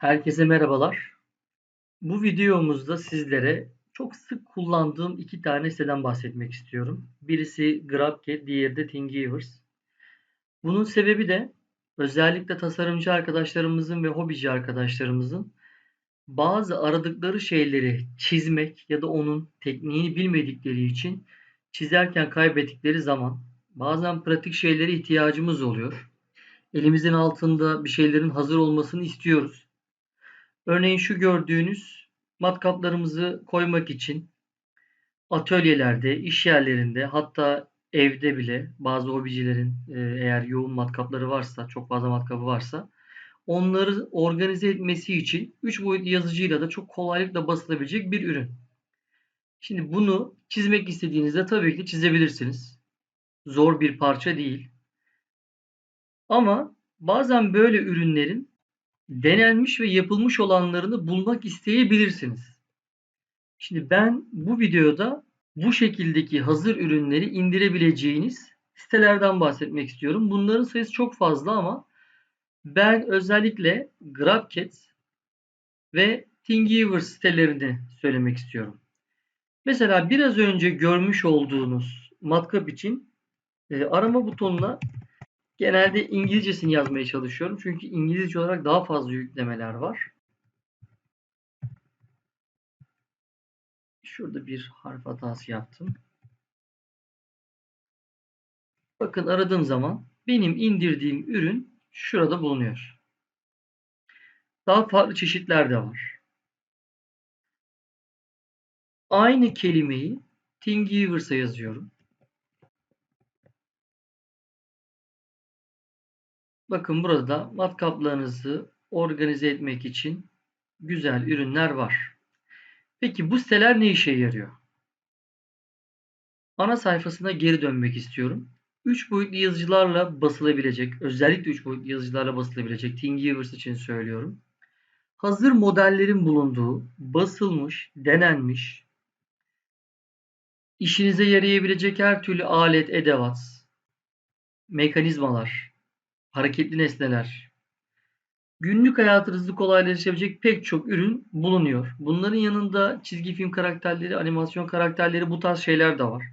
Herkese merhabalar. Bu videomuzda sizlere çok sık kullandığım iki tane siteden bahsetmek istiyorum. Birisi GrabCAD, diğeri de Thingiverse. Bunun sebebi de özellikle tasarımcı arkadaşlarımızın ve hobici arkadaşlarımızın bazı aradıkları şeyleri çizmek ya da onun tekniğini bilmedikleri için çizerken kaybettikleri zaman bazen pratik şeylere ihtiyacımız oluyor. Elimizin altında bir şeylerin hazır olmasını istiyoruz. Örneğin şu gördüğünüz matkaplarımızı koymak için atölyelerde, iş yerlerinde hatta evde bile bazı hobicilerin e, eğer yoğun matkapları varsa, çok fazla matkabı varsa onları organize etmesi için 3 boyutlu yazıcıyla da çok kolaylıkla basılabilecek bir ürün. Şimdi bunu çizmek istediğinizde tabii ki çizebilirsiniz. Zor bir parça değil. Ama bazen böyle ürünlerin denenmiş ve yapılmış olanlarını bulmak isteyebilirsiniz. Şimdi ben bu videoda bu şekildeki hazır ürünleri indirebileceğiniz sitelerden bahsetmek istiyorum. Bunların sayısı çok fazla ama ben özellikle GrabCAD ve Thingiverse sitelerini söylemek istiyorum. Mesela biraz önce görmüş olduğunuz matkap için e, arama butonuna Genelde İngilizcesini yazmaya çalışıyorum. Çünkü İngilizce olarak daha fazla yüklemeler var. Şurada bir harf hatası yaptım. Bakın aradığım zaman benim indirdiğim ürün şurada bulunuyor. Daha farklı çeşitler de var. Aynı kelimeyi Thingiverse'a yazıyorum. Bakın burada matkaplarınızı organize etmek için güzel ürünler var. Peki bu siteler ne işe yarıyor? Ana sayfasına geri dönmek istiyorum. 3 boyutlu yazıcılarla basılabilecek, özellikle 3 boyutlu yazıcılarla basılabilecek Thingiverse için söylüyorum. Hazır modellerin bulunduğu, basılmış, denenmiş, işinize yarayabilecek her türlü alet, edevat, mekanizmalar, hareketli nesneler, günlük hayatınızı kolaylaştırabilecek pek çok ürün bulunuyor. Bunların yanında çizgi film karakterleri, animasyon karakterleri bu tarz şeyler de var.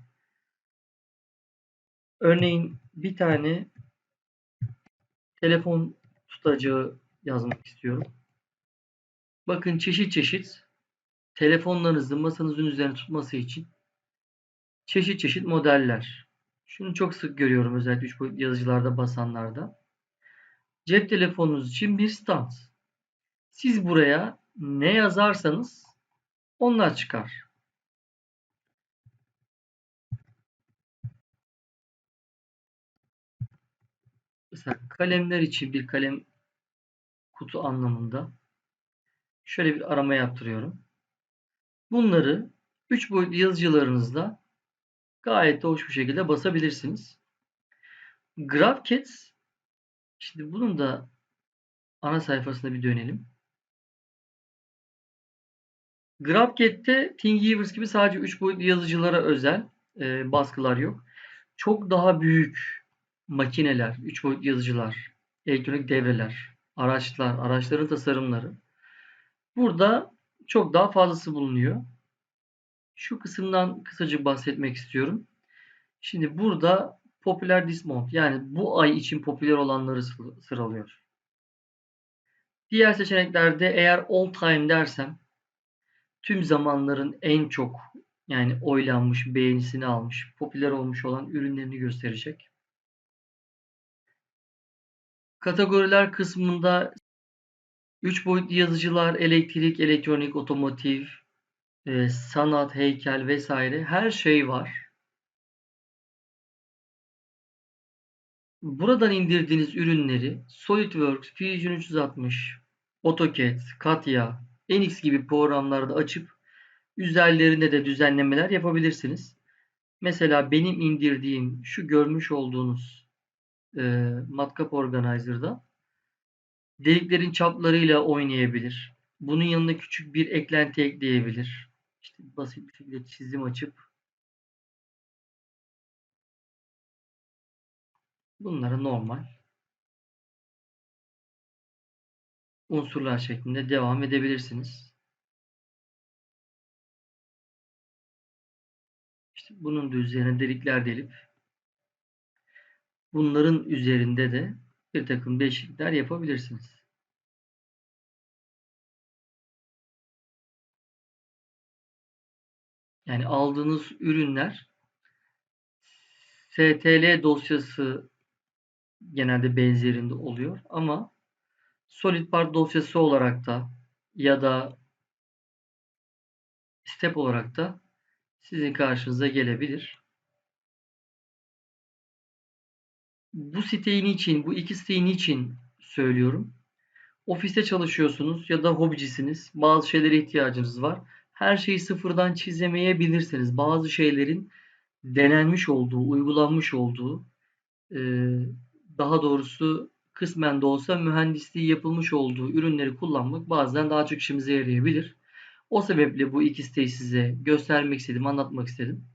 Örneğin bir tane telefon tutacağı yazmak istiyorum. Bakın çeşit çeşit telefonlarınızı masanızın üzerine tutması için çeşit çeşit modeller. Şunu çok sık görüyorum özellikle 3 boyutlu yazıcılarda basanlarda. Cep telefonunuz için bir stand. Siz buraya ne yazarsanız onlar çıkar. Mesela kalemler için bir kalem kutu anlamında şöyle bir arama yaptırıyorum. Bunları 3 boyutlu yazıcılarınızda gayet de hoş bir şekilde basabilirsiniz. GraphCAD Şimdi bunun da ana sayfasına bir dönelim. GraphCAD'de Thingiverse gibi sadece 3 boyutlu yazıcılara özel e, baskılar yok. Çok daha büyük makineler, 3 boyutlu yazıcılar, elektronik devreler, araçlar, araçların tasarımları. Burada çok daha fazlası bulunuyor. Şu kısımdan kısaca bahsetmek istiyorum. Şimdi burada popüler dismount yani bu ay için popüler olanları sıralıyor. Diğer seçeneklerde eğer all time dersem tüm zamanların en çok yani oylanmış, beğenisini almış, popüler olmuş olan ürünlerini gösterecek. Kategoriler kısmında 3 boyutlu yazıcılar, elektrik, elektronik, otomotiv, e, sanat, heykel vesaire her şey var. Buradan indirdiğiniz ürünleri SolidWorks, Fusion 360, AutoCAD, Katya, NX gibi programlarda açıp üzerlerinde de düzenlemeler yapabilirsiniz. Mesela benim indirdiğim şu görmüş olduğunuz e, matkap organizer'da deliklerin çaplarıyla oynayabilir. Bunun yanına küçük bir eklenti ekleyebilir. İşte basit bir şekilde çizim açıp Bunları normal unsurlar şeklinde devam edebilirsiniz. İşte bunun da üzerine delikler delip bunların üzerinde de bir takım değişiklikler yapabilirsiniz. Yani aldığınız ürünler STL dosyası genelde benzerinde oluyor ama solid part dosyası olarak da ya da step olarak da sizin karşınıza gelebilir. Bu siteyi niçin, bu iki siteyi niçin söylüyorum? Ofiste çalışıyorsunuz ya da hobicisiniz. Bazı şeylere ihtiyacınız var. Her şeyi sıfırdan çizemeyebilirsiniz. Bazı şeylerin denenmiş olduğu, uygulanmış olduğu, daha doğrusu kısmen de olsa mühendisliği yapılmış olduğu ürünleri kullanmak bazen daha çok işimize yarayabilir. O sebeple bu iki siteyi size göstermek istedim, anlatmak istedim.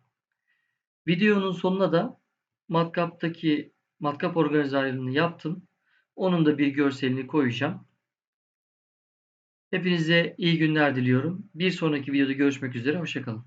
Videonun sonuna da matkaptaki matkap organizörünü yaptım. Onun da bir görselini koyacağım. Hepinize iyi günler diliyorum. Bir sonraki videoda görüşmek üzere. Hoşçakalın.